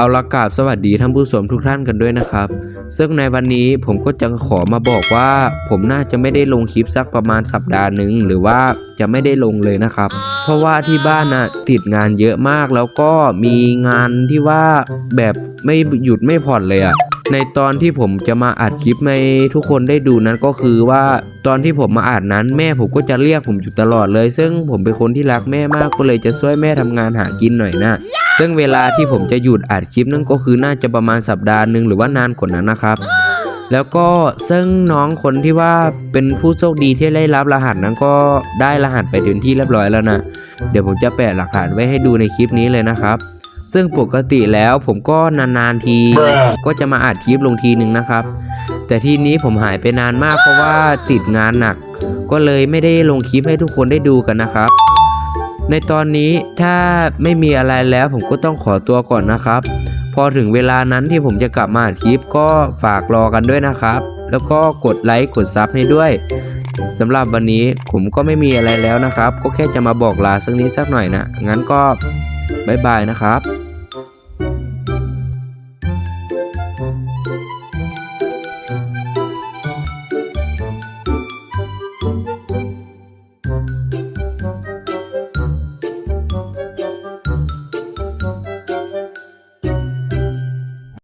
เอาละกราบสวัสดีท่านผู้ชมทุกท่านกันด้วยนะครับ ซึ่งในวันนี้ผมก็จะขอมาบอกว่า ผมน่าจะไม่ได้ลงคลิปสักประมาณสัปดาห์หนึ่งหรือว่าจะไม่ได้ลงเลยนะครับ เพราะว่าที่บ้านน่ะติดงานเยอะมากแล้วก็มีงานที่ว่าแบบไม่หยุดไม่ผ่อนเลยอะ ในตอนที่ผมจะมาอัดคลิปให้ทุกคนได้ดูนั้นก็คือว่าตอนที่ผมมาอัดนั้นแม่ผมก็จะเรียกผมอยู่ตลอดเลย ซึ่งผมเป็นคนที่รักแม่มากก็เลยจะช่วยแม่ทำงานหากินหน่อยนะซึ่งเวลาที่ผมจะหยุดอัดคลิปนั่นก็คือน่าจะประมาณสัปดาห์หนึ่งหรือว่านานกว่านั้นนะครับแล้วก็ซึ่งน้องคนที่ว่าเป็นผู้โชคดีที่ได้รับรหัสนั้นก็ได้รหัสไปถึงที่เรียบร้อยแล้วนะ เดี๋ยวผมจะแปะหลักฐานไว้ให้ดูในคลิปนี้เลยนะครับ ซึ่งปกติแล้วผมก็นานๆทีก็จะมาอัดคลิปลงทีหนึ่งนะครับ แต่ทีนี้ผมหายไปนานมากเพราะว่าติดงานหนัก ก็เลยไม่ได้ลงคลิปให้ทุกคนได้ดูกันนะครับ ในตอนนี้ถ้าไม่มีอะไรแล้วผมก็ต้องขอตัวก่อนนะครับ พอถึงเวลานั้นที่ผมจะกลับมาอัดคลิปก็ฝากรอกันด้วยนะครับ แล้วก็กดไลค์กดซับให้ด้วยสำหรับวันนี้ผมก็ไม่มีอะไรแล้วนะครับ ก็แค่จะมาบอกลาสักนิดสักหน่อยนะงั้นก็บ๊ายบายนะครับ